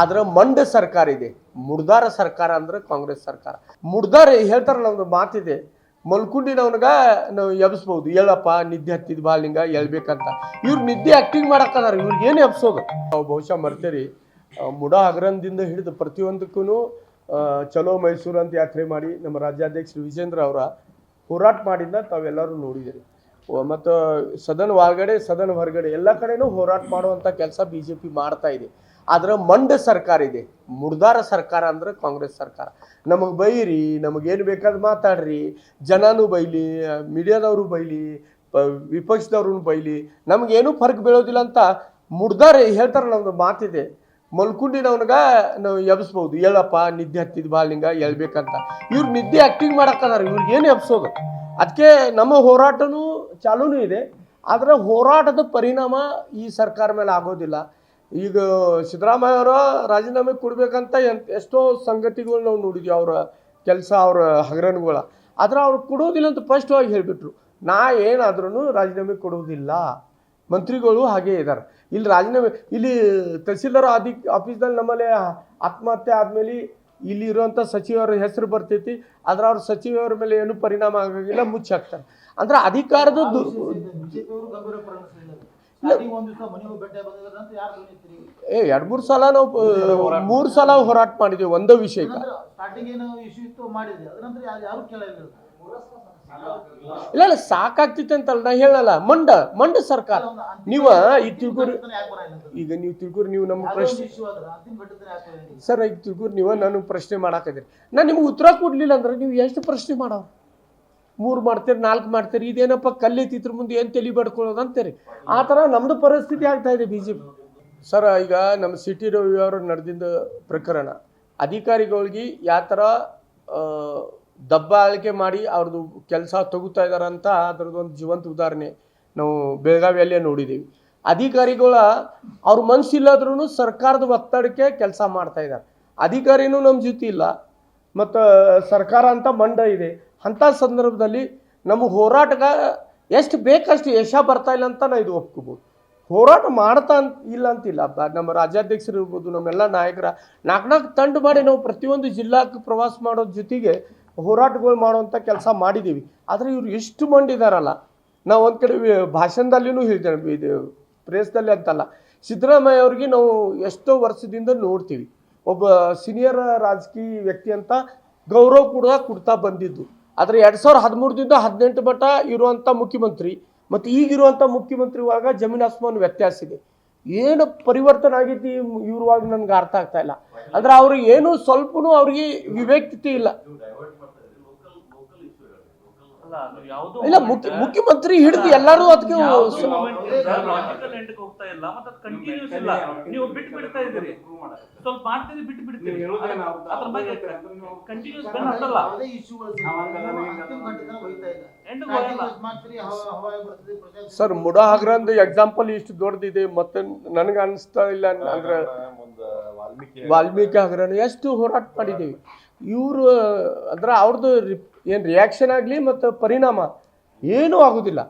ಆದ್ರೆ ಮಂಡ ಸರ್ಕಾರ ಇದೆ. ಮುಡ್ದಾರ ಸರ್ಕಾರ ಅಂದ್ರೆ ಕಾಂಗ್ರೆಸ್ ಸರ್ಕಾರ. ಮುಡ್ದಾರ ಹೇಳ್ತಾರ ನಮ್ದು ಮಾತಿದೆ. ಮಲ್ಕೊಂಡಿನವನ್ಗ ನಾವು ಎಬ್ಸ್ಬೋದು. ಹೇಳಪ್ಪ, ನಿದ್ದೆ ಹತ್ತಿದ್ ಬಾಲಿಂಗ ಹೇಳ್ಬೇಕಂತ. ಇವ್ರು ನಿದ್ದೆ ಆಕ್ಟಿಂಗ್ ಮಾಡಕ್ಕದಾರ. ಇವ್ರಿಗೆ ಏನು ಎಬ್ಸೋದು? ನಾವು ಬಹುಶಃ ಮರ್ತೇರಿ ಮುಡ ಹಗರಣದಿಂದ ಹಿಡಿದು ಪ್ರತಿಯೊಂದಕ್ಕೂ ಚಲೋ ಮೈಸೂರು ಅಂತ ಯಾತ್ರೆ ಮಾಡಿ ನಮ್ಮ ರಾಜ್ಯಾಧ್ಯಕ್ಷ ವಿಜೇಂದ್ರ ಅವರ ಹೋರಾಟ ಮಾಡಿದ್ದ ತಾವೆಲ್ಲರೂ ನೋಡಿದ್ದೀರಿ ಮತ್ತು ಸದನ ಒಳಗಡೆ, ಸದನ ಹೊರಗಡೆ ಎಲ್ಲ ಕಡೆನೂ ಹೋರಾಟ ಮಾಡುವಂಥ ಕೆಲಸ ಬಿ ಜೆ ಪಿ ಮಾಡ್ತಾ ಇದೆ. ಆದ್ರೆ ಮಂಡ ಸರ್ಕಾರ ಇದೆ. ಮುರ್ದಾರ ಸರ್ಕಾರ ಅಂದ್ರೆ ಕಾಂಗ್ರೆಸ್ ಸರ್ಕಾರ. ನಮಗೆ ಬೈರಿ ನಮಗೇನು ಬೇಕಾದ್ ಮಾತಾಡ್ರಿ. ಜನನೂ ಬೈಲಿ, ಮೀಡಿಯಾದವರು ಬೈಲಿ ವಿಪಕ್ಷದವ್ರನ್ನ ಬೈಲಿ ನಮಗೇನು ಫರ್ಕ್ ಬೀಳೋದಿಲ್ಲ ಅಂತ ಮುರ್ದಾರ ಹೇಳ್ತಾರ ನಮ್ದು ಮಾತಿದೆ. ಮಲ್ಕೊಂಡಿನವನ್ಗ ನಾವು ಎಬ್ಸ್ಬೋದು. ಹೇಳಪ್ಪ, ನಿದ್ದೆ ಹತ್ತಿದ್ ಬಾಲಿಂಗ ಹೇಳ್ಬೇಕಂತ. ಇವ್ರು ನಿದ್ದೆ ಆಕ್ಟಿಂಗ್ ಮಾಡಕ್ಕದಾರ, ಇವ್ರಿಗೆ ಏನು ಎಬ್ಸೋದು? ಅದಕ್ಕೆ ನಮ್ಮ ಹೋರಾಟನೂ ಚಾಲೂನು ಇದೆ. ಆದರೆ ಹೋರಾಟದ ಪರಿಣಾಮ ಈ ಸರ್ಕಾರ ಮೇಲೆ ಆಗೋದಿಲ್ಲ. ಈಗ ಸಿದ್ದರಾಮಯ್ಯ ಅವರ ರಾಜೀನಾಮೆ ಕೊಡಬೇಕಂತ ಎಂತ ಎಷ್ಟೋ ಸಂಗತಿಗಳು ನಾವು ನೋಡಿದ್ವಿ, ಅವರ ಕೆಲಸ, ಅವರ ಹಗರಣಗಳ. ಆದ್ರೆ ಅವ್ರು ಕೊಡೋದಿಲ್ಲ ಅಂತ ಸ್ಪಷ್ಟವಾಗಿ ಹೇಳಿಬಿಟ್ರು. ನಾ ಏನಾದ್ರೂ ರಾಜೀನಾಮೆ ಕೊಡೋದಿಲ್ಲ. ಮಂತ್ರಿಗಳು ಹಾಗೆ ಇದ್ದಾರೆ ಇಲ್ಲಿ ರಾಜೀನಾಮೆ, ಇಲ್ಲಿ ತಹಸೀಲ್ದಾರ್ ಅಧಿ ಆಫೀಸ್ದಲ್ಲಿ ನಮ್ಮಲ್ಲಿ ಆತ್ಮಹತ್ಯೆ ಆದಮೇಲೆ ಇಲ್ಲಿ ಇರುವಂಥ ಸಚಿವರ ಹೆಸರು ಬರ್ತೈತಿ. ಆದ್ರೆ ಅವ್ರ ಸಚಿವರ ಮೇಲೆ ಏನು ಪರಿಣಾಮ ಆಗೋಂಗಿಲ್ಲ ಮುಚ್ಚಾಕ್ತಾರೆ ಅಂದ್ರೆ ಅಧಿಕಾರದ ಏ ಎರಡು ಮೂರು ಸಲ ನಾವು ಮೂರ್ ಸಲ ಹೋರಾಟ ಮಾಡಿದ್ವಿ ಒಂದೇ ವಿಷಯ ಇಲ್ಲ ಇಲ್ಲ ಸಾಕಾಗ್ತಿತ್ತು ಅಂತಲ್ಲ ನಾ ಹೇಳಲ್ಲ. ಮಂಡ ಮಂಡ ಸರ್ಕಾರ. ನೀವ ಈ ತಿಳ್ಕೊರಿ ಈಗ ನೀವು ತಿಳ್ಕೊರಿ ನೀವು ನಮ್ಮ ಪ್ರಶ್ನೆ? ಸರ್ ಈಗ ತಿಳ್ಕೊರಿ ನೀವು ನಾನು ಪ್ರಶ್ನೆ ಮಾಡಾಕಿದ್ರಿ ನಾನು ನಿಮ್ಗೆ ಉತ್ತರ ಕೊಡ್ಲಿಲ್ಲ ಅಂದ್ರೆ ನೀವು ಎಷ್ಟು ಪ್ರಶ್ನೆ ಮಾಡೋ ಮೂರು ಮಾಡ್ತೀರಿ, ನಾಲ್ಕು ಮಾಡ್ತೀರಿ, ಇದೇನಪ್ಪ ಕಲ್ಲಿತ್ತಿದ್ರ ಮುಂದೆ ಏನು ತಲೆ ಬಡ್ಕೊಳ್ಳೋದು ಅಂತೀರಿ? ಆ ಥರ ನಮ್ಮದು ಪರಿಸ್ಥಿತಿ ಆಗ್ತಾ ಇದೆ ಬಿ ಜೆ ಪಿ ಸರ್, ಈಗ ನಮ್ಮ ಸಿಟಿ ರವಿವಾರ ನಡೆದಿದ್ದ ಪ್ರಕರಣ. ಅಧಿಕಾರಿಗಳಿಗೆ ಯಾವ ಥರ ದಬ್ಬಾಳಿಕೆ ಮಾಡಿ ಅವ್ರದ್ದು ಕೆಲಸ ತಗೋತಾ ಅಂತ ಅದ್ರದ್ದು ಒಂದು ಜೀವಂತ ಉದಾಹರಣೆ ನಾವು ಬೆಳಗಾವಿಯಲ್ಲೇ ನೋಡಿದ್ದೀವಿ ಅಧಿಕಾರಿಗಳ, ಅವ್ರ ಮನಸ್ಸಿಲ್ಲದ್ರೂ ಸರ್ಕಾರದ ಒತ್ತಡಕ್ಕೆ ಕೆಲಸ ಮಾಡ್ತಾ ಇದ್ದಾರೆ ಅಧಿಕಾರಿನೂ ನಮ್ಮ ಜೊತೆ ಇಲ್ಲ. ಮತ್ತು ಸರ್ಕಾರ ಅಂತ ಮಂಡ ಇದೆ. ಅಂಥ ಸಂದರ್ಭದಲ್ಲಿ ನಮ್ಮ ಹೋರಾಟಗ ಎಷ್ಟು ಬೇಕಷ್ಟು ಯಶ ಬರ್ತಾ ಇಲ್ಲ ಅಂತ ನಾ ಇದು ಒಪ್ಕೋಬೋದು. ಹೋರಾಟ ಮಾಡ್ತಾ ಅಂತ ಇಲ್ಲ ಅಂತಿಲ್ಲ. ನಮ್ಮ ರಾಜ್ಯಾಧ್ಯಕ್ಷರು ಇರ್ಬೋದು, ನಮ್ಮೆಲ್ಲ ನಾಯಕರ ನಾಲ್ಕು ನಾಲ್ಕು ತಂಡ ಮಾಡಿ ನಾವು ಪ್ರತಿಯೊಂದು ಜಿಲ್ಲಾಕ್ಕೆ ಪ್ರವಾಸ ಮಾಡೋದ್ರ ಜೊತೆಗೆ ಹೋರಾಟಗಳು ಮಾಡುವಂಥ ಕೆಲಸ ಮಾಡಿದ್ದೀವಿ ಆದರೆ ಇವರು ಎಷ್ಟು ಮಂಡಿದಾರಲ್ಲ ನಾವು ಒಂದು ಕಡೆ ಭಾಷಣದಲ್ಲಿನೂ ಹೇಳಿದ್ದೇವೆ. ಇದು ಪ್ರೇಸ್ದಲ್ಲಿ ಅಂತಲ್ಲ. ಸಿದ್ದರಾಮಯ್ಯ ಅವ್ರಿಗೆ ನಾವು ಎಷ್ಟೋ ವರ್ಷದಿಂದ ನೋಡ್ತೀವಿ. ಒಬ್ಬ ಸೀನಿಯರ್ ರಾಜಕೀಯ ವ್ಯಕ್ತಿ ಅಂತ ಗೌರವ ಕೂಡ ಕೊಡ್ತಾ ಬಂದಿದ್ದು. ಆದರೆ ಎರಡು ಸಾವಿರದ ಹದಿಮೂರದಿಂದ ಹದಿನೆಂಟು ಮಟ್ಟ ಇರುವಂಥ ಮುಖ್ಯಮಂತ್ರಿ ಮತ್ತು ಈಗಿರುವಂಥ ಮುಖ್ಯಮಂತ್ರಿ ಇವಾಗ ಜಮೀನ್ ಆಸ್ಮಾನ್ ವ್ಯತ್ಯಾಸ ಇದೆ. ಏನು ಪರಿವರ್ತನೆ ಆಗೈತಿ ಇವ್ರವಾಗ ನನಗೆ ಅರ್ಥ ಆಗ್ತಾ ಇಲ್ಲ. ಅಂದ್ರೆ ಅವ್ರಿಗೆ ಏನು ಸ್ವಲ್ಪನೂ ಅವ್ರಿಗೆ ವಿವೇಕ್ತತೆ ಇಲ್ಲ. ಇಲ್ಲ ಮುಖ್ಯ ಮುಖ್ಯಮಂತ್ರಿ ಹಿಡಿದು ಎಲ್ಲರೂ ಅದಕ್ಕೆ ಹೋಗ್ತಾ ಇಲ್ಲ ಮತ್ತೆ ಕಂಟಿನ್ಯೂಸ್ ಇಲ್ಲ. ನೀವು ಬಿಟ್ಟು ಬಿಡ್ತಾ ಇದ್ದೀರಿ. ಸ್ವಲ್ಪ ಮಾಡ್ತೀರಿ ಬಿಟ್ಟು ಬಿಡ್ತೀರಿ ಅದ್ರ ಬಗ್ಗೆ ಸರ್ ಮುಡ ಹಗ್ರಂದು ಎಕ್ಸಾಂಪಲ್ ಇಷ್ಟು ದೊಡ್ಡದಿದೆ ಮತ್ತೆ ನನಗೆ ಅನಿಸ್ತಾ ಇಲ್ಲ ಅಂದ್ರೆ ವಾಲ್ಮೀಕಿ ಹಗರಣ ಎಷ್ಟು ಹೋರಾಟ ಮಾಡಿದ್ದೀವಿ. ಇವರು ಅಂದ್ರೆ ಅವ್ರದ್ದು ಏನು ರಿಯಾಕ್ಷನ್ ಆಗಲಿ ಮತ್ತು ಪರಿಣಾಮ. ಏನೂ ಆಗೋದಿಲ್ಲ.